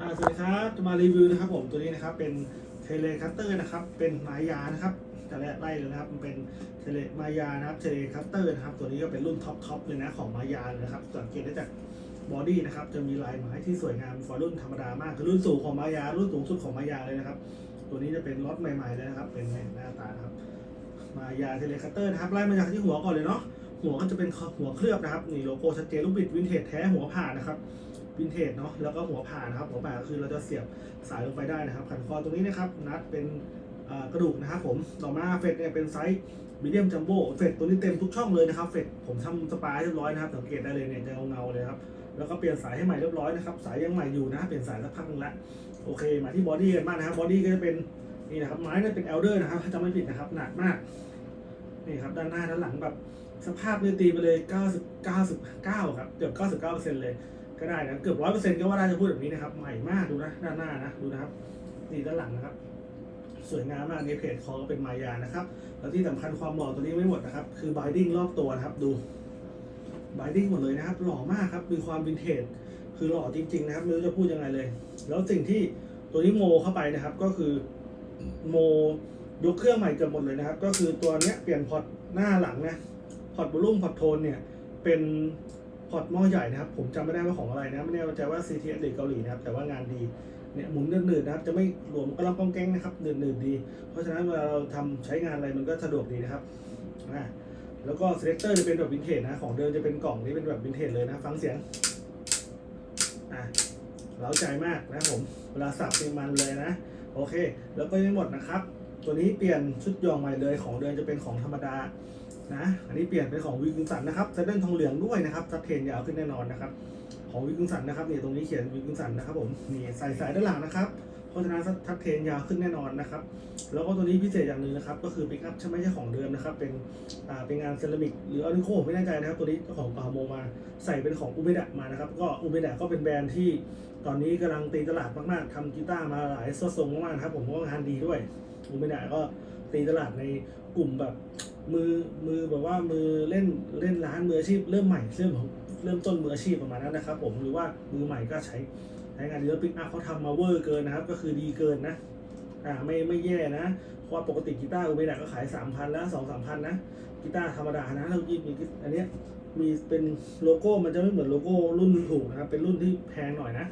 อ่าสวัสดีครับจะมารีวิวนะครับผมตัวนี้นะครับเป็นเทเลคัตเตอร์นะครับเป็นไม้ยานะครับจะไล่เลยนะครับมันเป็นเทเลไมายานะครับเทเลคัตเตอร์นะครับตัวนี้ก็เป็นรุ่นท็อปทอปเลยนะของไมายาเลยนะครับสังเกตได้จากบอดี้นะครับจะมีลายไม้ที่สวยงามกว่ารุ่นธรรมดามากคือรุ่นสูงของไมายารุ่นสูงสุดของไมายาเลยนะครับ ตัวนี้จะเป็นล็อตใหม่ๆเลยนะครับเป็นหน้าตานะครับมายาเทเลคัตเตอร์นะครับไล่มาจากที่หัวก่อนเลยเนาะหัวก็จะเป็นหัวเคลือบนะครับนี่โลโก้ชัดเจนลูกบิดวินเทจแท้หัวผ่านะครับ วินเทจเนาะแล้วก็หัวผ่านะครับหัวผ่าก็คือเราจะเสียบสายลงไปได้นะครับขันคอตรงนี้นะครับนัดเป็นกระดูกนะครับผมต่อมาเฟดเนี่ยเป็นไซส์มีเดียมจัมโบ้เฟดตัวนี้เต็มทุกช่องเลยนะครับเฟดผมทำสปาเรียบร้อยนะครับสังเกตได้เลยเนี่ยจะเงาๆเลยครับแล้วก็เปลี่ยนสายให้ใหม่เรียบร้อยนะครับสายยังใหม่อยู่นะเปลี่ยนสายสักพักนึงละโอเคมาที่บอดี้กันบ้างนะครับบอดี้ก็จะเป็นนี่นะครับไม้เนี่ยเป็นเอลเดอร์นะครับถ้าจำไม่ผิดนะครับหนักมากนี่ครับด้านหน้าด้านหลังแบบสภาพเนี่ยตีไปเลย 90 99 ครับเกือบ99%เลย ก็ได้นะเกือบร้อยเปอร์เซ็นต์ก็ว่าได้จะพูดแบบนี้นะครับ ใหม่มากดูนะด้านหน้านะดูนะครับนี่ด้านหลังนะครับ สวยงามมากในเพจคอก็เป็นมายานะครับ แล้วที่สำคัญความหล่อตัวนี้ไม่หมดนะครับ คือ b บดิ้งรอบตัวนะครับดู b บดิ้งหมดเลยนะครับ หล่อมากครับมีความวินเทจคือหล่อจริง ๆ นะครับไม่รู้จะพูดยังไงเลย แล้วสิ่งที่ตัวนี้โมเข้าไปนะครับ ก็คือโมยกเครื่องใหม่เกือบหมดเลยนะครับ ก็คือตัวเนี้ยเปลี่ยนพอร์ตหน้าหลังนะพอร์ตบลูมพอร์ตโทนเนี่ยเป็น พอร์ตหม้อใหญ่นะครับ ผมจำไม่ได้ว่าของอะไรนะไม่แน่ใจว่า CTS หรือเกาหลีนะครับ แต่ว่างานดีเนี่ยหมุนเนืดๆนะครับ จะไม่หลวมก็รับก้องแก้งนะครับเนืดๆดี เพราะฉะนั้นเวลาเราทำใช้งานอะไรมันก็สะดวกดีนะครับอ่าแล้วก็ selector จะเป็นแบบวินเทจนะ ของเดิมจะเป็นกล่องนี้เป็นแบบวินเทจเลยนะ ฟังเสียงอ่าเล้าใจมากนะผม เวลาสับเป็นมันเลยนะ โอเค แล้วก็ยังไม่หมดนะครับ ตัวนี้เปลี่ยนชุดยองใหม่เลยของเดิมจะเป็นของธรรมดา นะอันนี้เปลี่ยนเป็นของวิกิงสันนะครับเซเดิลทองเหลืองด้วยนะครับทัดเทนยาวขึ้นแน่นอนนะครับของวิกิงสันนะครับเนี่ยตรงนี้เขียนวิกิงสันนะครับผมนี่ใส่สายด้านหลังนะครับเพราะฉะนั้นทัดเทนยาวขึ้นแน่นอนนะครับแล้วก็ตัวนี้พิเศษอย่างหนึ่งนะครับก็คือปิกอัพใช่ไม่ใช่ของเดิมนะครับเป็นอ่าเป็นงานเซรามิกหรืออนิโคไม่แน่ใจนะครับตัวนี้ของปาโมมาใส่เป็นของอุเบดะมานะครับก็อุเบดะก็เป็นแบรนด์ที่ตอนนี้กำลังตีตลาดมากๆทำกีตาร์มาหลายสดทรงมากๆครับผมก็งานดีด้วยอุเบดะก็ตีตลาดในกลุ่มแบบ มือมือแบบว่ามือเล่นเล่นร้านมืออาชีพเริ่มใหม่เริ่มเริ่มต้นมืออาชีพประมาณนั้นนะครับ ผมหรือว่ามือใหม่ก็ใช้ใช้งานเยอะปิกอัพเขาทำมาเวอร์เกินนะครับ ก็คือดีเกินนะอ่าไม่ไม่แย่นะเพราะปกติกีตาร์อุเบดะก็ขายสามพันแล้วสองสามพันนะกีตาร์ธรรมดานะเรายิงมีอันเนี้ยมีเป็นโลโก้มันจะไม่เหมือนโลโก้รุ่นถูกนะครับเป็นรุ่นที่แพงหน่อยนะ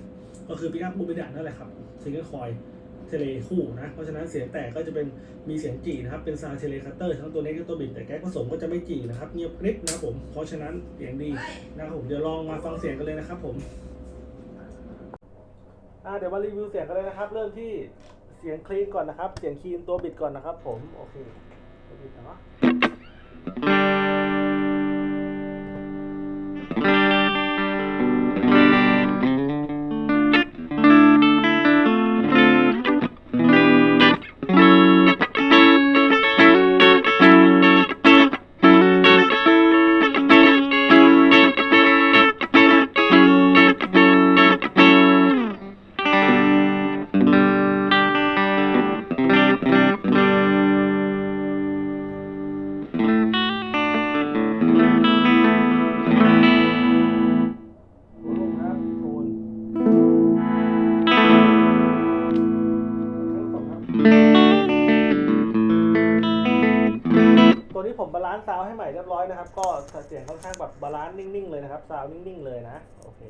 ก็คือปิกอัพอุเบดะนั่นแหละครับซิงเกิลคอย เทเลคู่นะ เพราะฉะนั้นเสียงแตกก็จะเป็นมีเสียงจีนะครับ เป็นซาเทเลคัตเตอร์ทั้งตัวเน็กและตัวบิดแต่แก๊กผสมก็จะไม่จีนะครับเงียบกริบนะผม เพราะฉะนั้นเสียงดีนะครับผมเดี๋ยวลองมาฟังเสียงกันเลยนะครับผมอ่าเดี๋ยวมารีวิวเสียงกันเลยนะครับ เริ่มที่เสียงคลีนก่อนนะครับ เสียงคลีนตัวบิดก่อนนะครับ ผมโอเคตัวบิดเนาะ เสียงค่อนข้างแบบบาลานซ์นิ่งๆเลยนะครับซาวนิ่งๆเลยนะ โอเค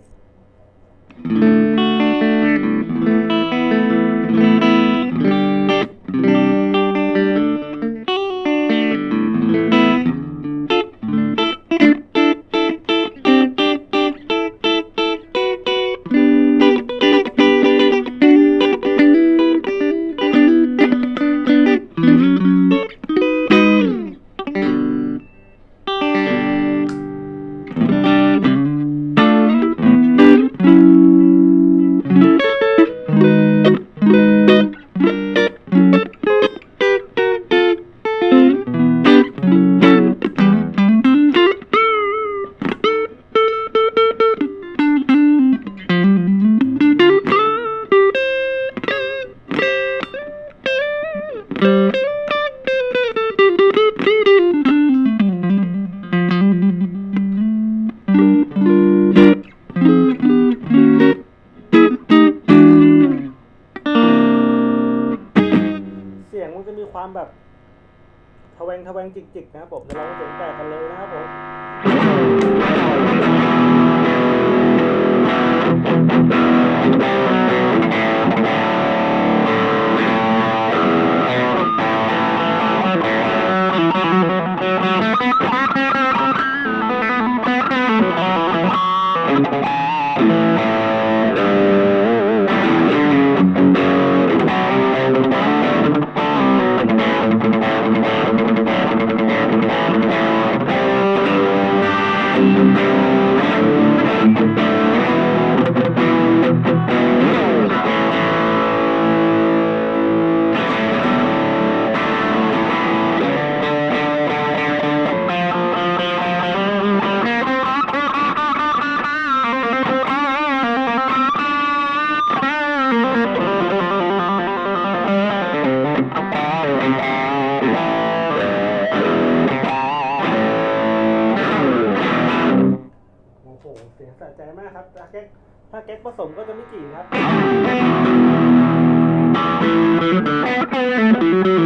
ความแบบทะแวงทะแวงจิกๆนะครับผมเดี๋ยวเราเสียงแตกกันเลยนะครับผม หเสียงสะใจมากครับถ้าแก๊กถ้าแก๊กผสมก็จะไม่จีครับ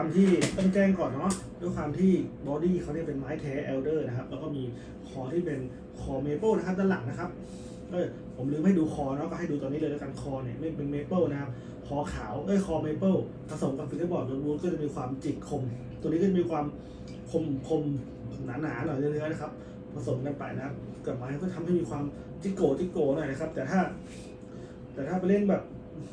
ความที่ต้องแจ้งก่อนเนาะด้วยความที่บอดี้เขาเนี่ยเป็นไม้แท้เอลเดอร์นะครับ แล้วก็มีคอที่เป็นคอเมเปิลนะครับด้านหลังนะครับเออผมลืมให้ดูคอเนาะก็ให้ดูตอนนี้เลยแล้วกันคอเนี่ยไม่เป็นเมเปิลนะครับคอขาวเอ้ยคอเมเปิลผสมกับฟิลเตอร์บอร์ดนูนก็จะมีความจิกคม ตัวนี้ก็จะมีความคมคมหนาๆหน่อยเนื้อยๆนะครับผสมกันไปนะครับกับไม้ก็ทำให้มีความจิกโกจิกโกหน่อยนะครับ แต่ถ้า แต่ถ้าไปเล่นแบบ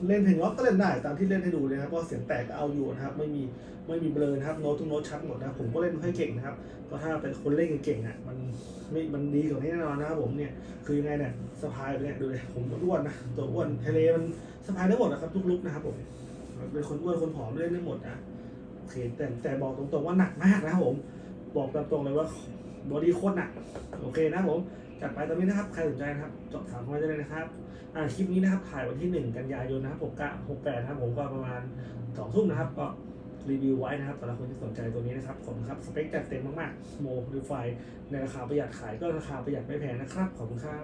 เล่นเพลงล็อกก็เล่นได้ตามที่เล่นให้ดูเลยนะครับเพราะเสียงแตกก็เอาอยู่นะครับไม่มีไม่มีเบลอนะครับโน้ตทุกโน้ตชัดหมดนะผมก็เล่นไม่ค่อยเก่งนะครับก็ถ้าเป็นคนเล่นเก่งๆอะมันไม่มันดีกว่านี้แน่นอนนะครับผมเนี่ยคือยังไงเนี่ยสะพายไปเนี่ยดูเลยผมอ้วนนะตัวอ้วนทะเลมันสะพายได้หมดนะครับทุกลุกนะครับผมเป็นคนอ้วนคนผอมเล่นได้หมดนะโอเคแต่แต่บอกตรงๆว่าหนักมากนะครับผม บอกตามตรงเลยว่าบอดี้โคตรหนักโอเคนะครับผม จัดไปตอนนี้นะครับ ใครสนใจนะครับจบถามเข้ามาได้เลยนะครับอ่าคลิปนี้นะครับถ่ายวันที่ 1 กันยายนนะครับผมกะ68นะครับผมก็ประมาณ2ทุ่มนะครับ ก็รีวิวไว้นะครับสำหรับคนที่สนใจตัวนี้นะครับขอบคุณครับสเปคจัดเต็มมากๆโมดิฟายในราคาประหยัดขายก็ราคาประหยัดไม่แพงนะครับขอบคุณครับ